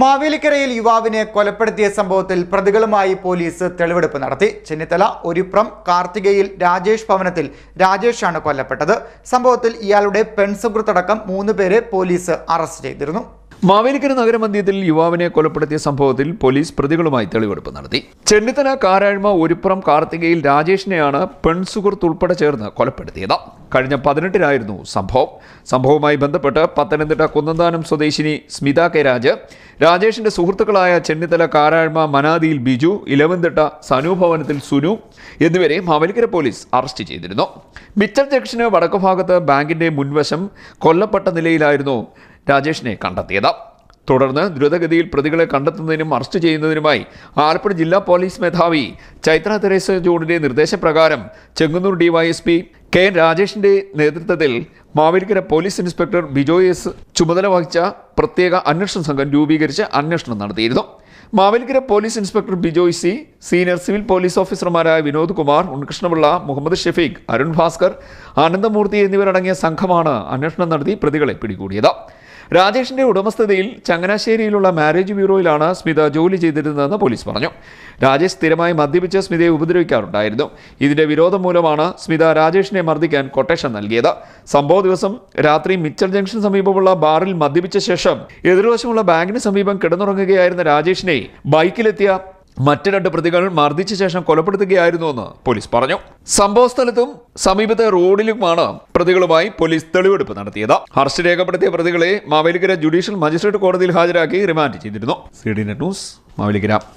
മാവേലിക്കരയിൽ യുവാവിനെ കൊലപ്പെടുത്തിയ സംഭവത്തിൽ പ്രതികളുമായി പോലീസ് തെളിവെടുപ്പ് നടത്തി. ചെന്നിത്തല ഒരുപ്രം കാർത്തികയിൽ രാജേഷ് ഭവനത്തിൽ രാജേഷാണ് കൊല്ലപ്പെട്ടത്. സംഭവത്തിൽ ഇയാളുടെ പെൺസുഹൃത്തടക്കം മൂന്ന് പേരെ പോലീസ് അറസ്റ്റ് ചെയ്തിരുന്നു. മാവേലിക്കര നഗരമധ്യത്തിൽ യുവാവിനെ കൊലപ്പെടുത്തിയ സംഭവത്തിൽ പോലീസ് പ്രതികളുമായി തെളിവെടുപ്പ് നടത്തി. ചെന്നിത്തല കാരാഴ്മ ഒരുപ്പുറം കാർത്തികയിൽ രാജേഷിനെയാണ് പെൺസുഹൃത്ത് ഉൾപ്പെടെ ചേർന്ന് കൊലപ്പെടുത്തിയത്. കഴിഞ്ഞ പതിനെട്ടിനായിരുന്നു സംഭവം. സംഭവവുമായി ബന്ധപ്പെട്ട് പത്തനംതിട്ട കുന്നന്താനം സ്വദേശിനി സ്മിത കെ രാജ് രാജേഷിന്റെ സുഹൃത്തുക്കളായ ചെന്നിത്തല കാരാഴ്മ മനാദിയിൽ ബിജു ഇലവന്തിട്ട സനുഭവനത്തിൽ സുനു എന്നിവരെ മാവേലിക്കര പോലീസ് അറസ്റ്റ് ചെയ്തിരുന്നു. മിച്ചൽ ജംഗ്ഷന് വടക്കുഭാഗത്ത് ബാങ്കിന്റെ മുൻവശം കൊല്ലപ്പെട്ട നിലയിലായിരുന്നു രാജേഷിനെ കണ്ടെത്തിയത്. തുടർന്ന് ദ്രുതഗതിയിൽ പ്രതികളെ കണ്ടെത്തുന്നതിനും അറസ്റ്റ് ചെയ്യുന്നതിനുമായി ആലപ്പുഴ ജില്ലാ പോലീസ് മേധാവി ചൈത്ര തെരേസ ജോണിന്റെ നിർദ്ദേശപ്രകാരം ചെങ്ങന്നൂർ ഡിവൈഎസ്പി കെ എൻ രാജേഷിന്റെ നേതൃത്വത്തിൽ Mavelikara police inspector Bijoy S ചുമതല വഹിച്ച പ്രത്യേക അന്വേഷണ സംഘം രൂപീകരിച്ച് അന്വേഷണം നടത്തിയിരുന്നു. Mavelikara police inspector Bijoy C senior civil police ഓഫീസർമാരായ വിനോദ് കുമാർ ഉണ്ണികൃഷ്ണപിള്ള മുഹമ്മദ് ഷെഫീഖ് അരുൺ ഭാസ്കർ ആനന്ദമൂർത്തി എന്നിവരടങ്ങിയ സംഘമാണ് അന്വേഷണം നടത്തി പ്രതികളെ പിടികൂടിയത്. രാജേഷിന്റെ ഉടമസ്ഥതയിൽ ചങ്ങനാശ്ശേരിയിലുള്ള മാരേജ് ബ്യൂറോയിലാണ് സ്മിത ജോലി ചെയ്തിരുന്നതെന്ന് പോലീസ് പറഞ്ഞു. രാജേഷ് സ്ഥിരമായി മദ്യപിച്ച് സ്മിതയെ ഉപദ്രവിക്കാറുണ്ടായിരുന്നു. ഇതിന്റെ വിരോധം മൂലമാണ് സ്മിത രാജേഷിനെ മർദ്ദിക്കാൻ കൊട്ടേഷൻ നൽകിയത്. സംഭവ ദിവസം രാത്രി മിച്ചൽ ജംഗ്ഷൻ സമീപമുള്ള ബാറിൽ മദ്യപിച്ച ശേഷം എതിർവശമുള്ള ബാങ്കിന് സമീപം കിടന്നുറങ്ങുകയായിരുന്ന രാജേഷിനെ ബൈക്കിലെത്തിയ മറ്റ് രണ്ട് പ്രതികൾ മർദ്ദിച്ച ശേഷം കൊലപ്പെടുത്തുകയായിരുന്നുവെന്ന് പോലീസ് പറഞ്ഞു. സംഭവ സ്ഥലത്തും സമീപത്തെ റോഡിലുമാണ് പ്രതികളുമായി പോലീസ് തെളിവെടുപ്പ് നടത്തിയത്. അറസ്റ്റ് രേഖപ്പെടുത്തിയ പ്രതികളെ മാവേലിക്കര ജുഡീഷ്യൽ മജിസ്ട്രേറ്റ് കോടതിയിൽ ഹാജരാക്കി റിമാൻഡ് ചെയ്തിരുന്നു. C D net news Mavelikara.